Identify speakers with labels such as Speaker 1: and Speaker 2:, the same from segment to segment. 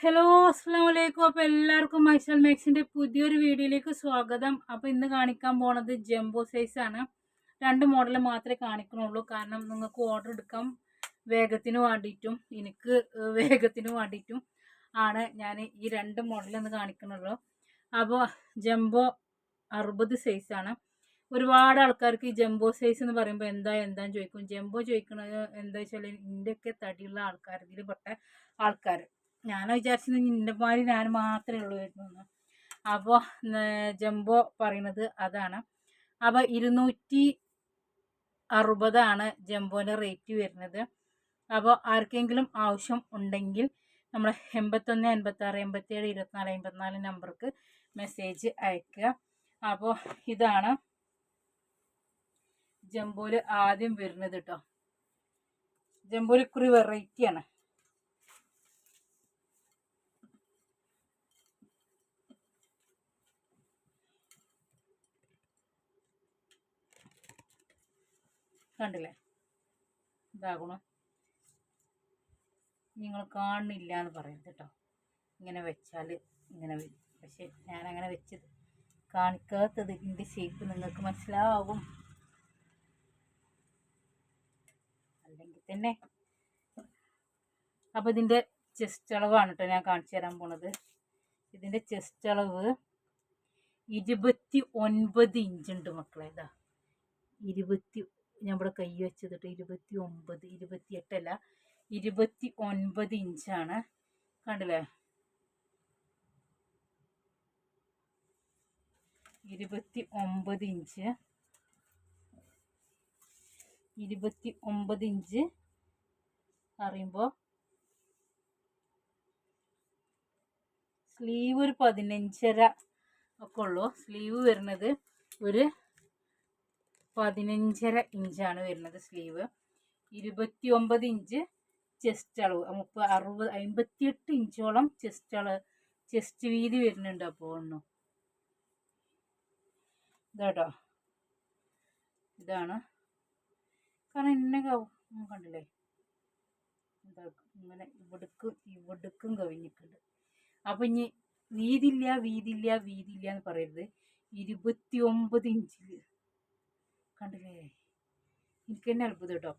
Speaker 1: Hello അസ്സാം വലൈക്കും അപ്പോൾ എല്ലാവർക്കും മൈസൽ മാക്സിന്റെ പുതിയൊരു വീഡിയോയിലേക്ക് സ്വാഗതം. അപ്പോൾ ഇന്ന് കാണിക്കാൻ പോണത് ജംബോ സൈസാണ് രണ്ട് മോഡൽ മാത്രമേ കാണിക്കണുള്ളൂ. കാരണം നിങ്ങൾക്ക് ഓർഡർ എടുക്കാം. വേഗത്തിന് വേണ്ടിയിട്ടും എനിക്ക് വേഗത്തിന് വേണ്ടിയിട്ടും ആണ് ഞാൻ ഈ രണ്ട് മോഡൽ ഇന്ന് കാണിക്കണുള്ളൂ അപ്പോൾ ജംബോ അറുപത് സൈസാണ് ഒരുപാട് ആൾക്കാർക്ക് ഈ ജംബോ സൈസ് എന്ന് പറയുമ്പോൾ എന്താ എന്താന്ന് ചോദിക്കും. ജംബോ ചോദിക്കുന്നത് എന്താ വെച്ചാൽ ഇതിന്റെയൊക്കെ തടിയുള്ള ആൾക്കാർ ഇതിൽ പെട്ട ആൾക്കാർ ഞാൻ വിചാരിച്ചത് നിന്റെ മാതിരി ഞാൻ മാത്രമേ ഉള്ളൂ എന്ന്. അപ്പോൾ ജംബോ പറയുന്നത് അതാണ്. അപ്പോൾ ഇരുന്നൂറ്റി അറുപതാണ് ജംബോന്റെ റേറ്റ് വരുന്നത്. അപ്പോൾ ആർക്കെങ്കിലും ആവശ്യം ഉണ്ടെങ്കിൽ നമ്മൾ എൺപത്തൊന്ന് എൺപത്താറ് എൺപത്തേഴ് ഇരുപത്തിനാല് എൺപത്തിനാല് നമ്പർക്ക് മെസ്സേജ് അയക്കുക. അപ്പോൾ ഇതാണ് ജംബോയിൽ ആദ്യം വരുന്നത് കേട്ടോ ജംബോയിൽ കുറി വെറൈറ്റിയാണ് കണ്ടില്ലേ? ഇതാകണം. നിങ്ങൾ കാണുന്നില്ല എന്ന് പറയരുത് കേട്ടോ. ഇങ്ങനെ വെച്ചാൽ ഇങ്ങനെ വരും. പക്ഷെ ഞാൻ അങ്ങനെ വെച്ചത് കാണിക്കാത്തത് ഇതിന്റെ ഷേപ്പ് നിങ്ങൾക്ക് മനസ്സിലാവും. അല്ലെങ്കിൽ തന്നെ. അപ്പോൾ ഇതിന്റെ ചെസ്റ്റ് അളവാണ് കേട്ടോ ഞാൻ കാണിച്ചു തരാൻ പോണത്. ഇതിന്റെ ചെസ്റ്റ് അളവ് ഇരുപത്തി ഒൻപത് ഇഞ്ചുണ്ട് മക്കളെ. ഇതാ. ഇരുപത്തി ഇവിടെ കൈ വെച്ചതിട്ട് ഇരുപത്തി ഒമ്പത് ഇരുപത്തി എട്ടല്ല ഇരുപത്തി ഒൻപത് ഇഞ്ചാണ്. കണ്ടില്ലേ? ഇരുപത്തി ഒമ്പത് ഇഞ്ച്. ഇരുപത്തി ഒമ്പത് ഇഞ്ച് അറിയുമ്പോൾ സ്ലീവ് ഒരു പതിനഞ്ചര ഒക്കെ ഉള്ളൂ. സ്ലീവ് വരുന്നത് ഒരു പതിനഞ്ചര ഇഞ്ചാണ് വരുന്നത് സ്ലീവ്. ഇരുപത്തി ഒമ്പത് ഇഞ്ച് ചെസ്റ്റ് അളവ്. മുപ്പത് അറുപത് അമ്പത്തിയെട്ട് ഇഞ്ചോളം ചെസ്റ്റ് അളവ് ചെസ്റ്റ് വീതി വരുന്നുണ്ട് അപ്പോൾ ഒന്നും ഇതാട്ടോ. ഇതാണ്. കാരണം ഇന്നെ കണ്ടില്ലേ? ഇങ്ങനെ ഇവിടുക്കും ഇവിടുക്കും കവിഞ്ഞിട്ടുണ്ട്. അപ്പം ഇനി വീതില്ല വീതില്ല വീതില്ല എന്ന് പറയരുത്. ഇരുപത്തി ഒമ്പത് ഇഞ്ചിൽ കണ്ടില്ലേ? എനിക്ക് തന്നെ അത്ഭുതം കേട്ടോ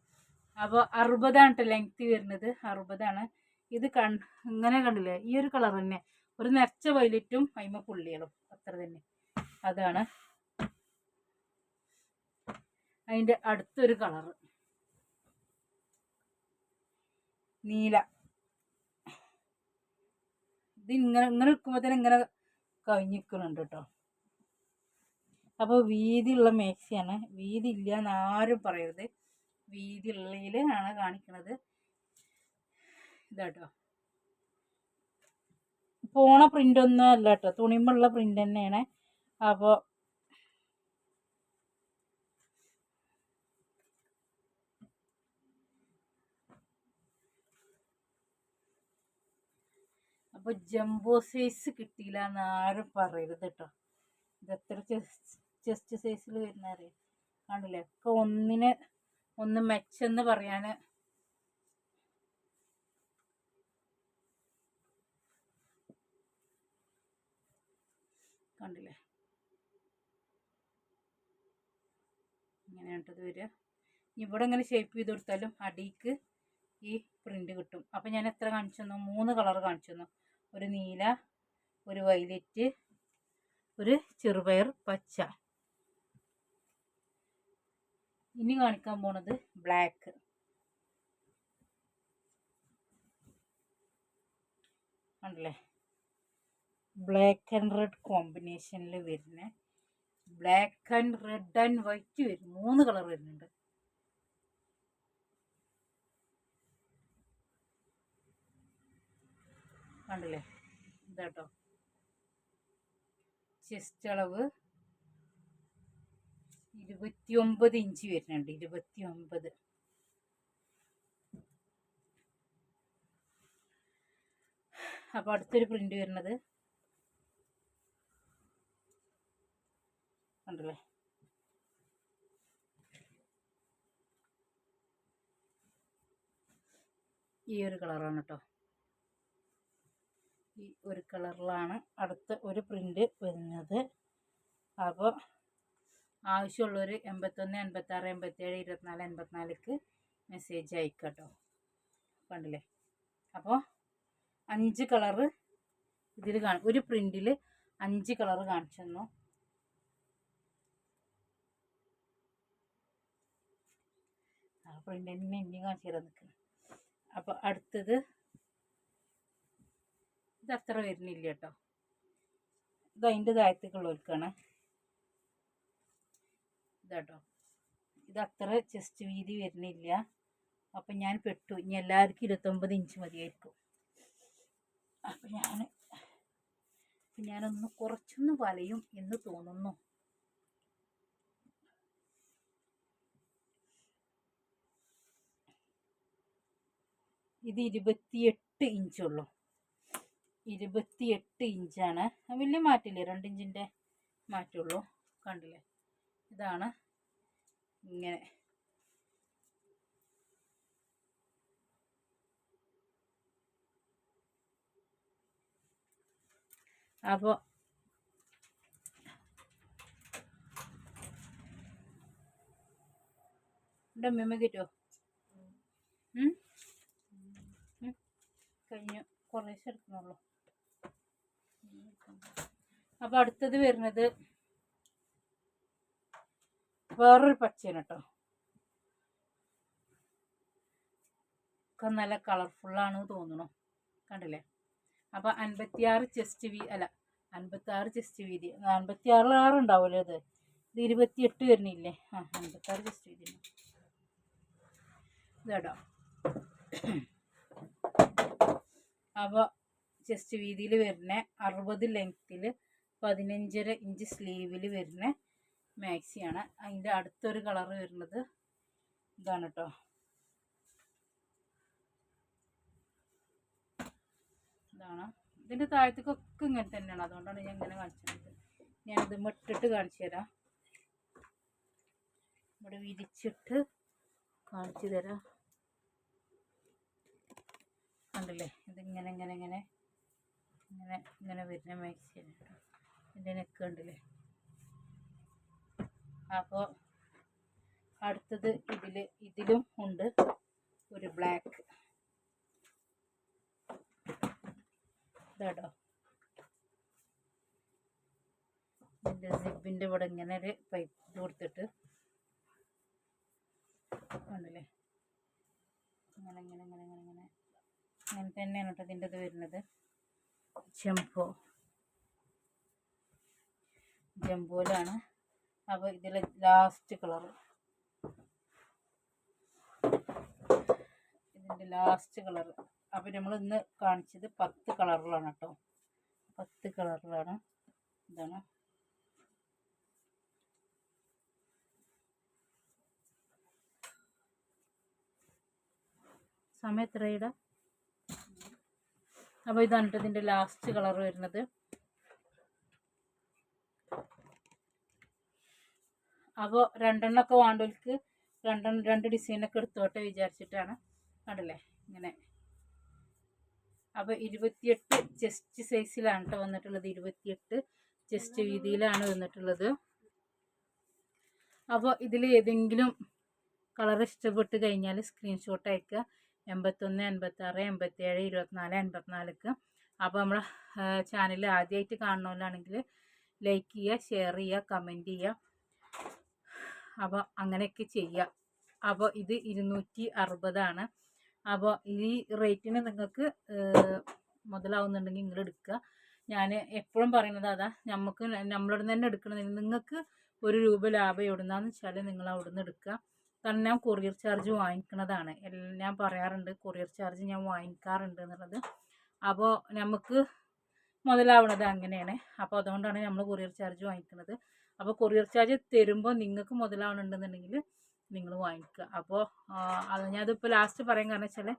Speaker 1: അപ്പോൾ അറുപതാണ് കേട്ടോ ലെങ്ത് വരുന്നത്. അറുപതാണ്. ഇത് കൺ ഇങ്ങനെ കണ്ടില്ലേ? ഈ ഒരു കളർ തന്നെ. ഒരു നിറച്ച വൈലറ്റും അയിമ പുള്ളികളും. അത്ര തന്നെ. അതാണ് അതിന്റെ അടുത്തൊരു കളർ നീല. ഇത് ഇങ്ങനെ ഇങ്ങനെ നിൽക്കുമ്പോൾ തന്നെ ഇങ്ങനെ കവിഞ്ഞിക്കുന്നുണ്ട് കേട്ടോ അപ്പോൾ വീതിയുള്ള മേക്സിയാണ്. വീതി ഇല്ല എന്ന് ആരും പറയരുത്. വീതി ഉള്ളതിൽ ആണ് കാണിക്കുന്നത് ഇതാട്ടോ. പോണ പ്രിന്റ് ഒന്നും അല്ല കേട്ടോ തുണിമുള്ള പ്രിന്റ് തന്നെയാണ്. അപ്പോൾ അപ്പോൾ ജംബോ സൈസ് കിട്ടിയില്ല എന്ന് ആരും പറയരുത് കേട്ടോ ഇത് എത്ര ചെസ്റ്റ് സൈസിൽ വരുന്നറിയാം കണ്ടില്ലേ? ഒക്കെ ഒന്നിന് ഒന്ന് മെച്ചെന്ന് പറയാൻ കണ്ടില്ലേ? ഇങ്ങനെയാണ് ഇത് വരിക. ഇവിടെ ഇങ്ങനെ ഷേപ്പ് ചെയ്ത് കൊടുത്താലും അടിക്ക് ഈ പ്രിന്റ് കിട്ടും. അപ്പം ഞാൻ എത്ര കാണിച്ചു തന്നു? മൂന്ന് കളർ കാണിച്ചു തന്നു. ഒരു നീല ഒരു വൈലറ്റ് ഒരു ചെറുപയർ പച്ച. ഇനി കാണിക്കാൻ പോണത് ബ്ലാക്ക് ആണല്ലേ ബ്ലാക്ക് ആൻഡ് റെഡ് കോമ്പിനേഷനിൽ വരുന്ന black and red and white വരും. മൂന്ന് കളർ വരുന്നുണ്ട്. കണ്ടില്ലേ? ഇതാട്ടോ. ചെസ്റ്റ് അളവ് ഇരുപത്തിയൊമ്പത് ഇഞ്ച് വരുന്നുണ്ട് ഇരുപത്തിയൊമ്പത്. അപ്പോൾ അടുത്തൊരു പ്രിന്റ് വരുന്നത് കണ്ടല്ലേ? ഈ ഒരു കളറാണ് കേട്ടോ ഈ ഒരു കളറിലാണ് അടുത്ത ഒരു പ്രിന്റ് വരുന്നത്. അപ്പോൾ ആവശ്യമുള്ളവർ എൺപത്തൊന്ന് എൺപത്താറ് എൺപത്തേഴ് ഇരുപത്തിനാല് എൺപത്തിനാലിക്ക് മെസ്സേജ് അയക്കട്ടോ. കണ്ടില്ലേ? അപ്പോൾ അഞ്ച് കളറ് ഇതിൽ കാണും. ഒരു പ്രിന്റിൽ അഞ്ച് കളറ് കാണിച്ചു തന്നു. ആ പ്രിന്റ് തന്നെ ഇനി കാണിച്ചു തരാൻ നിൽക്കണം അപ്പോൾ അടുത്തത് ഇത് അത്ര വരുന്നില്ല കേട്ടോ. ഇത് അതിന്റെ താഴത്തേക്കുള്ളവർക്കാണ് ഇതാട്ടോ. ഇത് അത്ര ചെസ്റ്റ് വീതി വരുന്നില്ല. അപ്പം ഞാൻ പെട്ടു. ഇനി എല്ലാവർക്കും ഇരുപത്തൊമ്പത് ഇഞ്ച് മതിയായിരിക്കും. അപ്പം ഞാൻ ഞാനൊന്ന് കുറച്ചൊന്ന് വലയും എന്ന് തോന്നുന്നു. ഇത് ഇരുപത്തിയെട്ട് ഇഞ്ചുള്ളൂ ഇരുപത്തിയെട്ട് ഇഞ്ചാണ് വലിയ മാറ്റില്ലേ രണ്ടിഞ്ചിന്റെ മാറ്റുള്ളൂ കണ്ടില്ലേ? ഇതാണ്. ഇങ്ങനെ. അപ്പോൾ ഇവിടെ അമ്മമ്മ കിട്ടുമോ കഴിഞ്ഞു. കുറേശ്ശെ എടുക്കണുള്ളൂ അപ്പോൾ അടുത്തത് വരുന്നത് വേറൊരു പച്ചയാണ് കേട്ടോ ഒക്കെ നല്ല കളർഫുള്ളാണ് തോന്നണു കണ്ടില്ലേ? അപ്പോൾ അൻപത്തിയാറ് ചെസ്റ്റ് വീ അല്ല അൻപത്താറ് ചെസ്റ്റ് വീതി. അൻപത്തിയാറിൽ ആറ് ഉണ്ടാവുമല്ലോ ഇത് ഇത് ഇരുപത്തിയെട്ട് വരുന്നില്ലേ? ആ അൻപത്താറ് ചെസ്റ്റ് വീതി ഇതാട്ടോ അപ്പോൾ ചെസ്റ്റ് വീതിയിൽ വരുന്ന അറുപത് ലെങ്ത്തിൽ പതിനഞ്ചര ഇഞ്ച് സ്ലീവിൽ വരുന്ന മാക്സിയാണ്. അതിന്റെ അടുത്തൊരു കളർ വരുന്നത് ഇതാണ് കേട്ടോ ഇതാണ്. ഇതിന്റെ താഴത്തേക്കൊക്കെ ഇങ്ങനെ തന്നെയാണ്. അതുകൊണ്ടാണ് ഞാൻ ഇങ്ങനെ കാണിച്ചത്. ഞാനിത് മെട്ടിട്ട് കാണിച്ചു തരാം. ഇവിടെ വിരിച്ചിട്ട് കാണിച്ചു തരാം. കണ്ടില്ലേ? ഇതിങ്ങനെ ഇങ്ങനെ ഇങ്ങനെ ഇങ്ങനെ ഇങ്ങനെ വരുന്ന മാക്സിയാണ് നെക്ക് കണ്ടില്ലേ? അപ്പോൾ അടുത്തത് ഇതിൽ ഇതിലും ഉണ്ട് ഒരു ബ്ലാക്ക് ഇതാടോ ഇതിന്റെ സിബിന്റെ ഇവിടെ ഇങ്ങനെ ഒരു പൈപ്പ് കൊടുത്തിട്ട് കണ്ടില്ലേ? ഇങ്ങനെ ഇങ്ങനെ ഇങ്ങനെ ഇങ്ങനെ ഇങ്ങനെ. അങ്ങനെ തന്നെയാണ് കേട്ടോ ഇതിന്റെ ഇത് വരുന്നത്. ജംബോ. ജംബോയിലാണ് അപ്പോൾ ഇതിൽ ലാസ്റ്റ് കളർ ഇതിന്റെ ലാസ്റ്റ് കളർ അപ്പോൾ നമ്മൾ ഇന്ന് കാണിച്ചത് പത്ത് കളറിലാണ് കേട്ടോ. പത്ത് കളറിലാണ് ഇതാണ്. സമയം എത്രയിടാം അപ്പോൾ ഇതാണ് ഇതിന്റെ ലാസ്റ്റ് കളർ വരുന്നത്. അപ്പോൾ രണ്ടെണ്ണമൊക്കെ വേണ്ടവർക്ക് രണ്ടെണ്ണം രണ്ട് ഡിസൈനൊക്കെ എടുത്തോട്ടെ വിചാരിച്ചിട്ടാണ്. കണ്ടല്ലേ? ഇങ്ങനെ. അപ്പോൾ ഇരുപത്തിയെട്ട് ചെസ്റ്റ് സൈസിലാണ് കേട്ടോ വന്നിട്ടുള്ളത്. ഇരുപത്തിയെട്ട് ചെസ്റ്റ് വീതിയിലാണ് വന്നിട്ടുള്ളത്. അപ്പോൾ ഇതിൽ ഏതെങ്കിലും കളർ ഇഷ്ടപ്പെട്ട് കഴിഞ്ഞാൽ സ്ക്രീൻഷോട്ട് അയക്കുക. എൺപത്തൊന്ന് എൺപത്താറ് എൺപത്തേഴ് ഇരുപത്തിനാല് എൺപത്തിനാലിക്ക്. അപ്പോൾ നമ്മൾ ചാനൽ ആദ്യമായിട്ട് കാണുന്നവരാണെങ്കിൽ ലൈക്ക് ചെയ്യുക ഷെയർ ചെയ്യുക കമന്റ് ചെയ്യുക. അപ്പോൾ അങ്ങനെയൊക്കെ ചെയ്യാം. അപ്പോൾ ഇത് ഇരുന്നൂറ്റി അറുപതാണ്. അപ്പോൾ ഈ റേറ്റിന് നിങ്ങൾക്ക് മുതലാവുന്നുണ്ടെങ്കിൽ നിങ്ങൾ എടുക്കുക ഞാൻ എപ്പോഴും പറയുന്നത് അതാ നമുക്ക് നമ്മളിവിടെ നിന്ന് തന്നെ എടുക്കണമെങ്കിൽ നിങ്ങൾക്ക് ഒരു രൂപ ലാഭം എവിടുന്നാന്ന് വെച്ചാൽ നിങ്ങൾ അവിടെ നിന്ന് എടുക്കുക കാരണം ഞാൻ കൊറിയർ ചാർജ് വാങ്ങിക്കുന്നതാണ് ഞാൻ പറയാറുണ്ട് കൊറിയർ ചാർജ് ഞാൻ വാങ്ങിക്കാറുണ്ട് എന്നുള്ളത്. അപ്പോൾ നമുക്ക് മുതലാവണത് അങ്ങനെയാണ്. അപ്പോൾ അതുകൊണ്ടാണ് നമ്മൾ കൊറിയർ ചാർജ് വാങ്ങിക്കുന്നത് അപ്പോൾ കൊറിയർ ചാർജ് തരുമ്പോൾ നിങ്ങൾക്ക് മുതലാവണമെന്നുണ്ടെങ്കിൽ നിങ്ങൾ വാങ്ങിക്കുക. അപ്പോൾ അത് ഞാനതിപ്പോൾ ലാസ്റ്റ് പറയാൻ കാരണം വെച്ചാൽ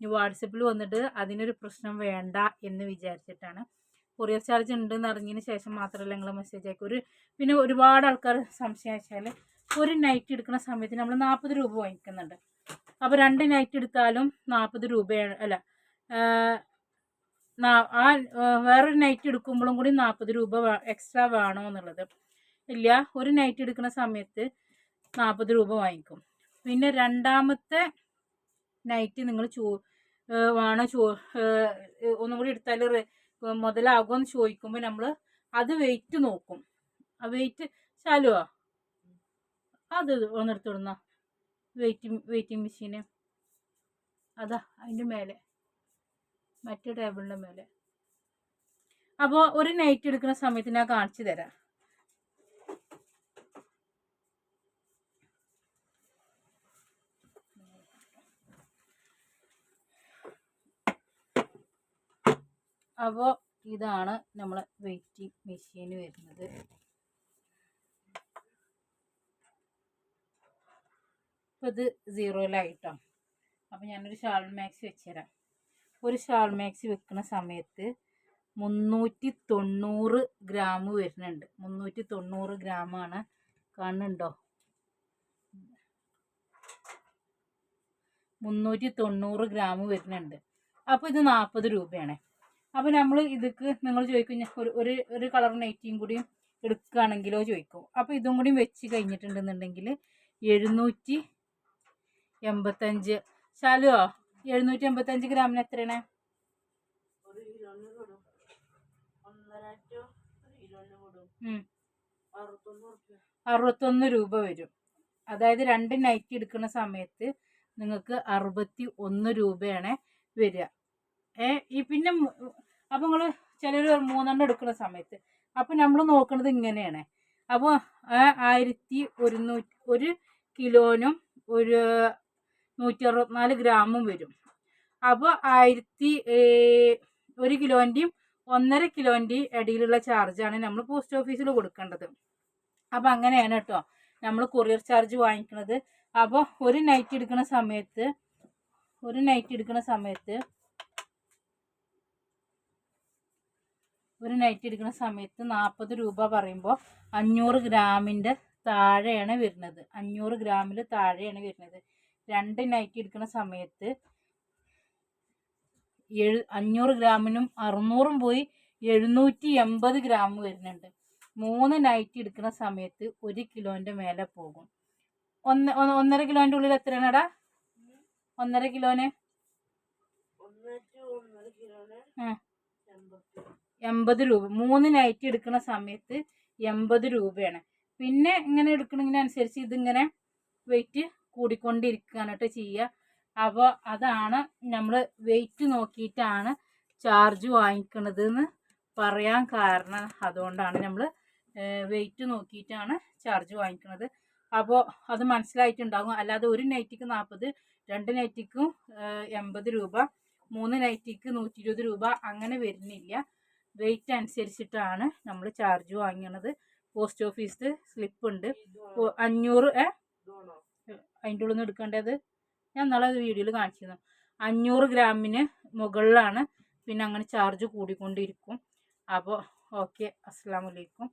Speaker 1: ഇനി വാട്സപ്പിൽ വന്നിട്ട് അതിനൊരു പ്രശ്നം വേണ്ട എന്ന് വിചാരിച്ചിട്ടാണ്. കൊറിയർ ചാർജ് ഉണ്ടെന്ന് അറിഞ്ഞതിന് ശേഷം മാത്രമല്ല നിങ്ങൾ മെസ്സേജ് അയക്കും ഒരു പിന്നെ ഒരുപാട് ആൾക്കാർ സംശയം വെച്ചാൽ ഒരു നൈറ്റ് എടുക്കുന്ന സമയത്ത് നമ്മൾ നാൽപ്പത് രൂപ വാങ്ങിക്കുന്നുണ്ട്. അപ്പോൾ രണ്ട് നൈറ്റ് എടുത്താലും നാൽപ്പത് രൂപയാണ്. അല്ല ആ, വേറൊരു നൈറ്റ് എടുക്കുമ്പോഴും കൂടി നാൽപ്പത് രൂപ എക്സ്ട്രാ വേണോ എന്നുള്ളത് ഇല്ല. ഒരു നൈറ്റ് എടുക്കുന്ന സമയത്ത് നാൽപ്പത് രൂപ വാങ്ങിക്കും. പിന്നെ രണ്ടാമത്തെ നൈറ്റ് നിങ്ങൾ ചോ വേണോ ചോ ഒന്നും കൂടി എടുത്താൽ മുതലാകുമെന്ന് ചോദിക്കുമ്പോൾ നമ്മൾ അത് വെയിറ്റ് നോക്കും. ആ വെയിറ്റ് ശാലുവാ? അത് ഒന്നെടുത്ത് വിടുന്ന? വെയിറ്റിംഗ് വെയിറ്റിംഗ് മെഷീന് അതാ അതിന്റെ മേലെ. മറ്റേ ടേബിളിന്റെ മേലെ. അപ്പോൾ ഒരു നൈറ്റ് എടുക്കുന്ന സമയത്ത് ഞാൻ കാണിച്ചു തരാം. അപ്പോൾ ഇതാണ് നമ്മളെ വെയ്റ്റിംഗ് മെഷീൻ വരുന്നത്. അപ്പോൾ ഇത് സീറോയിലായിട്ടോ അപ്പോൾ ഞാനൊരു ഷാൾ മാക്സി വെച്ചുതരാം. ഒരു ഷാൾ മാക്സി വെക്കുന്ന സമയത്ത് മുന്നൂറ്റി തൊണ്ണൂറ് ഗ്രാം വരുന്നുണ്ട്. മുന്നൂറ്റി തൊണ്ണൂറ് ഗ്രാമാണ് കാണുന്നുണ്ടോ? മുന്നൂറ്റി തൊണ്ണൂറ് ഗ്രാം വരുന്നുണ്ട്. അപ്പോൾ ഇത് നാൽപ്പത് രൂപയാണ്. അപ്പോൾ നമ്മൾ ഇതൊക്കെ നിങ്ങൾ ചോദിക്കും ഒരു ഒരു ഒരു കളർ നൈറ്റിയും കൂടിയും എടുക്കുകയാണെങ്കിലോ ചോദിക്കും. അപ്പോൾ ഇതും കൂടി വെച്ച് കഴിഞ്ഞിട്ടുണ്ടെന്നുണ്ടെങ്കിൽ എഴുന്നൂറ്റി എൺപത്തഞ്ച്. ശാലുവോ എഴുന്നൂറ്റി എൺപത്തഞ്ച് ഗ്രാമിന് എത്രയാണ്?
Speaker 2: അറുപത്തൊന്ന്
Speaker 1: രൂപ വരും. അതായത് രണ്ട് നൈറ്റ് എടുക്കുന്ന സമയത്ത് നിങ്ങൾക്ക് അറുപത്തി ഒന്ന് രൂപയാണ് വരിക. ഏ ഈ പിന്നെ അപ്പം നിങ്ങൾ ചിലർ മൂന്നെണ്ണം എടുക്കുന്ന സമയത്ത്. അപ്പം നമ്മൾ നോക്കുന്നത് ഇങ്ങനെയാണ്. അപ്പോൾ ആയിരത്തി ഒരുന്നൂറ്റി ഒരു കിലോനും ഒരു നൂറ്റി അറുപത്തിനാല് ഗ്രാമും വരും. അപ്പോൾ ആയിരത്തി ഒരു കിലോന്റെയും ഒന്നര കിലോന്റെയും ഇടയിലുള്ള ചാർജാണ് നമ്മൾ പോസ്റ്റ് ഓഫീസിൽ കൊടുക്കേണ്ടത്. അപ്പോൾ അങ്ങനെയാണ് കേട്ടോ നമ്മൾ കൊറിയർ ചാർജ് വാങ്ങിക്കുന്നത് അപ്പോൾ ഒരു നൈറ്റ് എടുക്കുന്ന സമയത്ത് ഒരു നൈറ്റ് എടുക്കുന്ന സമയത്ത് ഒരു നൈറ്റ് എടുക്കുന്ന സമയത്ത് നാൽപ്പത് രൂപ പറയുമ്പോൾ അഞ്ഞൂറ് ഗ്രാമിന്റെ താഴെയാണ് വരുന്നത്. അഞ്ഞൂറ് ഗ്രാമിൽ താഴെയാണ് വരുന്നത്. രണ്ട് നൈറ്റ് എടുക്കുന്ന സമയത്ത് എഴു അഞ്ഞൂറ് ഗ്രാമിനും അറുന്നൂറും പോയി എഴുന്നൂറ്റി എൺപത് ഗ്രാം വരുന്നുണ്ട്. മൂന്ന് നൈറ്റ് എടുക്കുന്ന സമയത്ത് ഒരു കിലോന്റെ മേലെ പോകും. ഒന്ന് ഒന്ന് ഒന്നര കിലോന്റെ ഉള്ളിൽ എത്രയാണെടാ? ഒന്നര കിലോന്? ആ. എൺപത് രൂപ. മൂന്ന് നൈറ്റ് എടുക്കുന്ന സമയത്ത് എൺപത് രൂപയാണ്. പിന്നെ ഇങ്ങനെ എടുക്കണതിനനുസരിച്ച് ഇതിങ്ങനെ വെയിറ്റ് കൂടിക്കൊണ്ടിരിക്കുകയാണ് കേട്ടോ ചെയ്യുക. അപ്പോൾ അതാണ് നമ്മൾ വെയിറ്റ് നോക്കിയിട്ടാണ് ചാർജ് വാങ്ങിക്കണത് എന്ന് പറയാൻ കാരണം. അതുകൊണ്ടാണ് നമ്മൾ വെയിറ്റ് നോക്കിയിട്ടാണ് ചാർജ് വാങ്ങിക്കുന്നത് അപ്പോൾ അത് മനസ്സിലായിട്ടുണ്ടാകും. അല്ലാതെ ഒരു നൈറ്റിക്ക് നാൽപ്പത് രണ്ട് നൈറ്റിക്കും എൺപത് രൂപ മൂന്ന് നൈറ്റിക്ക് നൂറ്റി രൂപ അങ്ങനെ വരുന്നില്ല. വെയിറ്റ് അനുസരിച്ചിട്ടാണ് നമ്മൾ ചാർജ് വാങ്ങണത്. പോസ്റ്റ് ഓഫീസിൽ സ്ലിപ്പ് ഉണ്ട്. അഞ്ഞൂറ് ഏ? അതിന്റെ ഉള്ളിൽ നിന്ന് എടുക്കേണ്ടത്? ഞാൻ നാളെ വീഡിയോയിൽ കാണിച്ചിരുന്നു. അഞ്ഞൂറ് ഗ്രാമിന് മുകളിലാണ് പിന്നെ അങ്ങനെ ചാർജ് കൂടിക്കൊണ്ടിരിക്കും. അപ്പോൾ ഓക്കെ അസ്സാം വലൈക്കും